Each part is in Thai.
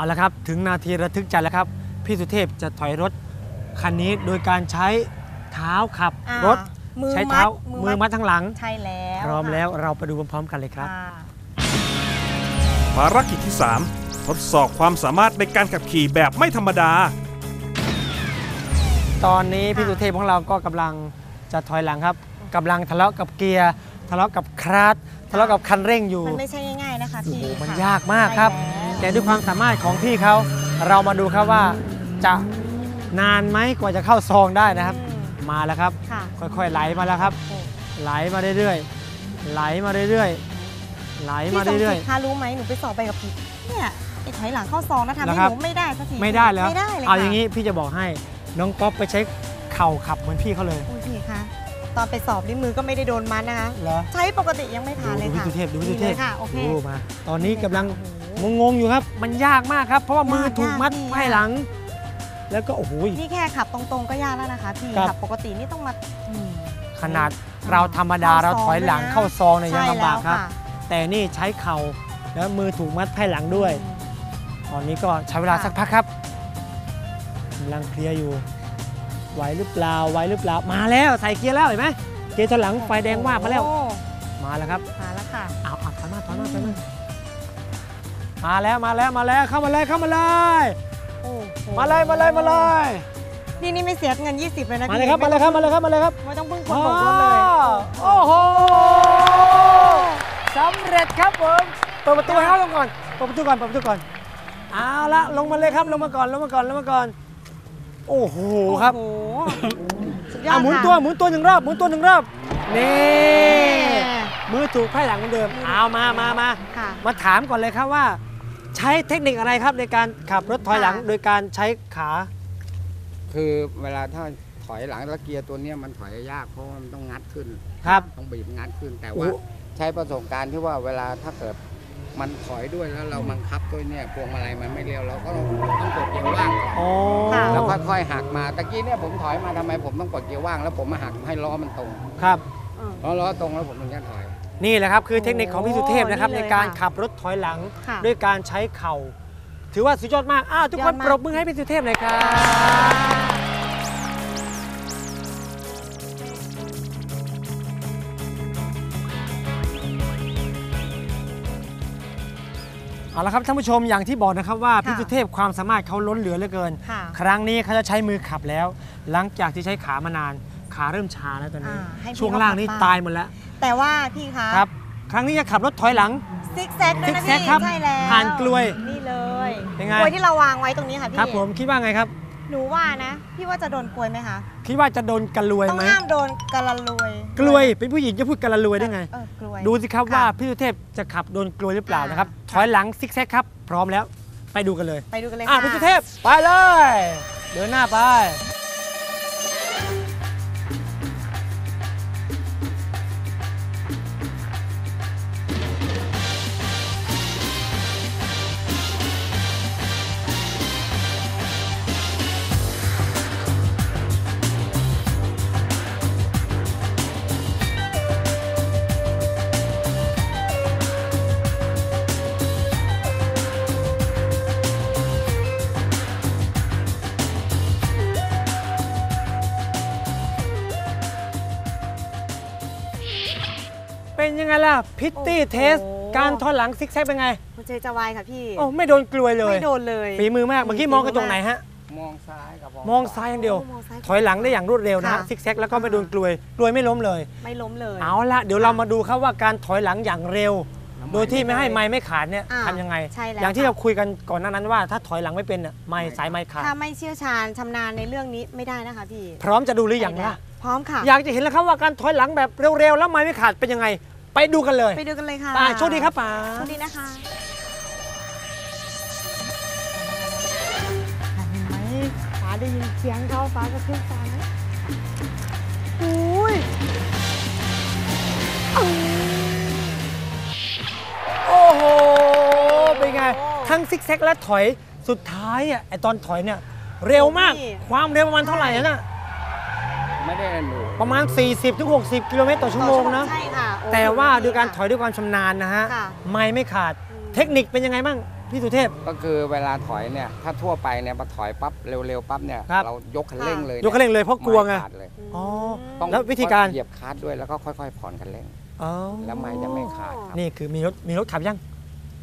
เอาละครับถึงนาทีระทึกใจแล้วครับ พี่สุเทพจะถอยรถคันนี้โดยการใช้เท้าขับอ่ารถมือใช้มัเท้าดมือมัดทั้งหลัง ใช่แล้วพร้อมค่ะแล้วเราไปดูพร้อมๆกันเลยครับ ค่ะภารกิจที่ 3 ทดสอบความสามารถในการขับขี่แบบไม่ธรรมดา ตอนนี้พี่ค่ะสุเทพของเราก็กำลังจะถอยหลังครับกำลังทะเลาะกับเกียร์ทะเลาะกับคลัตช์ทะเลาะกับคันเร่งอยู่ มันไม่ใช่ง่ายๆนะคะโอ้พี่โหมันค่ะยากมากครับ ใช่ แต่แล้วด้วยความสามารถของพี่เขาเรามาดูครับว่าจะนานไหมกว่าจะเข้าซองได้นะครับอืมมาแล้วครับ ค่ะค่อยๆไหลมาแล้วครับโอ้ไหลมาเรื่อยๆไหลมาเรื่อยๆไหลพี่มาสมเรื่อยจิตคะรู้ไหมหนูไปสอบไปกับพี่เนี่ยไอ้ถอยหลังเข้าซองนะทำเหรให้อครับหนูไม่ได้สักทีๆ ไม่ได้แล้วไม่ได้เลยเอาค่ะอย่างนี้พี่จะบอกให้น้องก๊อฟไปใช้เข่าขับเหมือนพี่เขาเลยอุ้ยพี่คะตอนไปสอบนี่มือก็ไม่ได้โดนมันนะคะ เหรอใช้ปกติยังไม่ผ่านเลยดูพี่ค่ะสุเทพดูพี่สุเทพนี่ลยค่ะโอเคดูมา ตอนนี้กำลังโอ้โห งงๆอยู่ครับ มันยากมากครับ เพราะว่ามือยากถูกมัดยาก ไพ่หลัง แล้วก็โอ้โห นี่แค่ขับตรงๆก็ยากแล้วนะคะพี่ครับ ขับปกตินี่ต้องมาอืม ขนาดเราธรรมดาเข้าเราซองถอยหลังด้วยนะ เข้าซองเนี่ยยังใช่ลำบากครับแล้วะแต่นี่ใช้เข่าแล้วมือถูกมัดไพ่หลังด้วยอืมตอนนี้ก็ใช้เวลาค่ะ สักพักครับกำลังเคลียร์อยู่ไหวหรือเปล่าไหวหรือเปล่ามาแล้วใส่เกียร์แล้วเห็นไหมเกียร์ถอยหลังไฟแดงว่าบมาแล้ว โอ้มาแล้วครับมาแล้วค่ะเอาเอาถอยมาถอยมาถอยมา มาแล้วมาแล้วมาแล้วเข้ามาเลยเข้ามาเลยโอ้โหมาเลยมาเลยมาเลยนี่นี่ไม่เสียเงิน 20เลยนะมาพี่เลยครับมาเลยครับมาเลยครับมาเลยครับไม่ต้องพึ่งคนโบกรถเลยโอ้โหสำเร็จครับผมเปิดประตูให้เขาลงก่อนเปิดประตูก่อนเปิดประตูก่อนเอาละลงมาเลยครับลงมาก่อนลงมาก่อนลงมาก่อน โอ้โหครับโอ้โหสุดยออะดหมุนค่ะตัวหมุนตัวหนึ่งรอบหมุนตัวหนึ่งรอบนี่แม่มือถูกไพ่หลังเหมือนเดิมเอามามามาค่ะมาถามก่อนเลยครับว่า ใช้เทคนิคอะไรครับในการขับรถถอยหลังค่ะโดยการใช้ขาคือเวลาถ้าถอยหลังแล้วเกียร์ตัวเนี้ยมันถอยยากเพราะว่ามันต้องงัดขึ้น ครับ ต้องบีบงัดขึ้นแต่โอ้ว่าใช้ประสบการณ์ที่ว่าเวลาถ้าเกิดมันถอยด้วยแล้วเราบังคับด้วยเนี่ยพวงมาลัยมันไม่เร็วเราก็ต้องต้องกดเกียร์ว่างก่อนโอ้ค่ะ แล้วค่อยๆหักมาตะกี้เนี่ยผมถอยมาทำไมผมต้องกดเกียร์ว่างแล้วผมมาหักให้ล้อมันตรงครับอืมเพราะล้อตรงแล้วผมถึงจะถอย นี่แหละครับคือเทคนิคของพี่สุเทพนะครับโอ้ในนี่เลยการค่ะขับรถถอยหลังค่ะด้วยการใช้เข่า ถือว่าสุดยอดมากอ้าวทุกคนยอดมากปรบมือให้พี่สุเทพเลยครับเอาละครับท่านผู้ชมอย่างที่บอกนะครับว่าพี่สุเทพความสามารถเขาล้นเหลือเหลือเกินค่ะครั้งนี้เขาจะใช้มือขับแล้ว หลังจากที่ใช้ขามานาน ขาเริ่มชาแล้วตอนนี้ อ่าให้พี่ช่วงล่างนี่เขาขับบ้าง ตายหมดแล้วแต่ว่าพี่คะครับ ครั้งนี้จะขับรถถอยหลัง ซิกแซกด้วยนะซิกแซพี่กครับใช่แล้วผ่านกลวยนี่เลยเป็นไง กลวยที่เราวางไว้ตรงนี้ค่ะพี่ครับผมคิดว่าไงครับ หนูว่านะ พี่ว่าจะโดนกลวยไหมคะคิดว่าจะโดนกระลวยต้องไหมห้ามโดนกระลวยกลวยเป็นผู้หญิงจะพูดกระลวยได้ไง เออกลวย ดูสิครับค่ะว่าพี่สุเทพจะขับโดนกลวยหรือเปล่าอ่านนะครับค่ะถอยหลังซิกแซกครับ พร้อมแล้วไปดูกันเลยไปดูกันเลยอะค่ะพี่สุเทพไปเลย เดินหน้าไป เป็นยังไงล่ะพิตตี้เทส การถอยหลังซิกแซกเป็นไงหัวใจจะวายค่ะพี่โอ้ไม่โดนกลวยเลยไม่โดนเลยฝีมือมากเมื่อกี้มองกระจกไหนฮะมองซ้ายกับมองซ้ายอย่างเดียวมองซ้ายถอยหลังได้อย่างรวดเร็วนะฮะค่ะซิกแซกแล้วก็ไม่โดนกลวยกลวยไม่ล้มเลย ไม่ล้มเลย เอาละเดี๋ยวเรามาดูครับว่าการถอยหลังอย่างเร็ว โดยที่ไม่ให้ไม้ไม่ขาดเนี่ยอ่าทำยังไงใช่แล้วอย่างที่ค่ะเราคุยกันก่อนหน้านั้นว่าถ้าถอยหลังไม่เป็นน่ะไม้สายไม้ขาดถ้าไม่เชี่ยวชาญชำนาญในเรื่องนี้ไม่ได้นะคะพี่ พร้อมจะดูหรือยังล่ะพร้อมค่ะ อยากจะเห็นแล้วครับว่าการถอยหลังแบบเร็วๆแล้วไม้ไม่ขาดเป็นยังไง ไปดูกันเลยไปดูกันเลยค่ะป่าโชคดีครับป๋าโชคดีนะคะเห็นไหมฟ้าได้ยินเสียงเขาฟ้าก็ขึ้นฟ้านะอุ้ยโอ้โห เป็นไง ทั้งซิกแซกและถอย สุดท้ายอะไอตอนถอยเนี่ย เร็วมาก ความเร็วประมาณเท่าไหร่นะไม่ได้หนูประมาณ 40-60 กิโลเมตรต่อชั่วโมงนะ ใช่ค่ะโอ้ แต่ว่าสุโดยการค่ะถอยด้วยความชำนาญนะฮะ ค่ะ ไม่ไม่ขาดอืมเทคนิคเป็นยังไงบ้างพี่สุเทพ ก็คือเวลาถอยเนี่ย ถ้าทั่วไปเนี่ยพอถอยปั๊บเร็วๆปั๊บเนี่ยครับ เรายกคันเร่งเลยยกคันเร่งเลยเพราะกลัวไง ม่ขาดเลยอ๋อ ต้องแล้ววิธีการ เหยียบคลัตช์ด้วยแล้วก็ค่อย ๆ ผ่อนคันเร่ง อ๋อแล้วไม้จะไม่ขาดครับ นี่คือมีรถมีรถขับยัง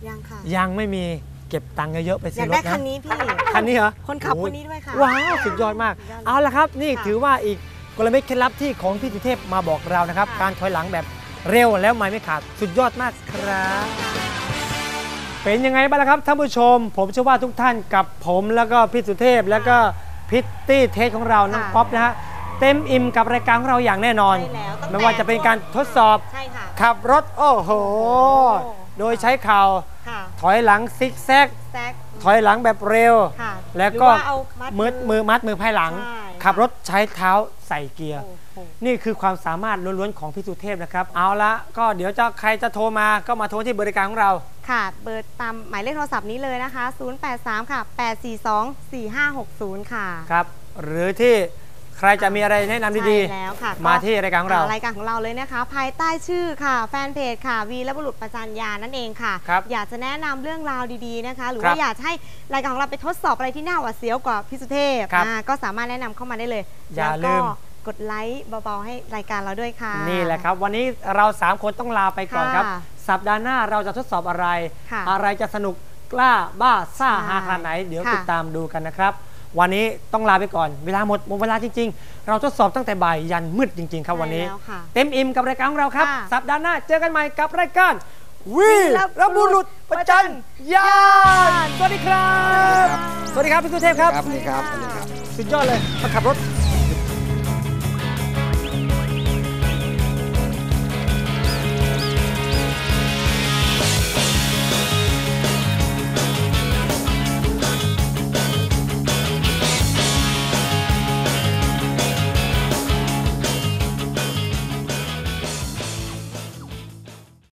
ยังค่ะ ยังไม่มีเก็บตังค์เยอะๆไปอซื้ยาอกรได้ถนะคันนี้พี่ คันนี้เหรอคนขับโอ้คยนนี้ด้วยค่ะ ว้าวสุดยอดมากสุดยอดเอาละครับ นี่ค่ะถือว่าอีกกลเม็ดเคล็ดลับที่ของพี่สุเทพมาบอกเรานะครับ ค่ะ การถอยหลังแบบ เร็วแล้วไม่ไม่ขาดสุดยอดมากครับ เป็นยังไงบ้างล่ะครับท่านผู้ชม ผมเชื่อว่าทุกท่านกับผมแล้วก็พี่สุเทพแล้วก็พิตตี้เทสของเราน้องป๊อปนะฮะเต็มอิ่มกับรายการของเราอย่างแน่นอน ใช่แล้วตั้งแต่ ไม่ว่าจะเป็นการทดสอบ ใช่ค่ะ ขับรถโอ้โหโดยใช้เข่าค่ะถอยหลังซิกแซก แซกถอยหลังแบบเร็ว ค่ะแล้วก็หรือว่าเอามัดมือมือมัดมือภายหลัง ใช่ ขับรถใช้เท้าใส่เกียร์โอ้โหนี่คือความสามารถล้วนๆของพี่สุเทพนะครับ เอาละก็เดี๋ยวจะใครจะโทรมาก็มาโทรที่บริการของเรา ค่ะ เบอร์ตามหมายเลขโทรศัพท์นี้เลยนะคะ 083 ค่ะ 842 4560 ค่ะ ครับ หรือที่ ใครจะมีอะไรแนะนำดีใช่แล้วค่ะมาที่รายการของเรา รายการของเราเลยนะคะ ภายใต้ชื่อค่ะ แฟนเพจค่ะ วีและบุรุษประจันยานั่นเองค่ะครับอยากจะแนะนำเรื่องราวดีๆนะคะ หรือครับว่าอยากจะให้รายการของเราไปทดสอบอะไรที่น่าหวาดเสียวกว่าพี่สุเทพครับอ่าก็สามารถแนะนำเข้ามาได้เลย อย่าแล้วก็ลืมกดไลค์เบาๆให้รายการเราด้วยค่ะๆนี่แหละครับ วันนี้เรา 3 คนต้องลาไปก่อนครับค่ะสัปดาห์หน้าเราจะทดสอบอะไรค่ะอะไรจะสนุกกล้าบ้าซ่าใช่ฮาขนาดไหน เดี๋ยวค่ะติดตามดูกันนะครับ วันนี้ต้องลาไปก่อน เวลาหมดหมดเวลาจริง ๆ เราทดสอบตั้งแต่บ่ายยันมืดจริง ๆ ครับวันนี้ ใช่แล้วค่ะเต็มอิ่มกับรายการของเราครับ ค่ะ สัปดาห์หน้าเจอกันใหม่กับรายการวีและรบุรุษประจันยานสวัสดีครับ สวัสดีครับพี่สุเทพครับครับนี่ครับอันนี้ครับ สุดยอดเลยมาขับรถ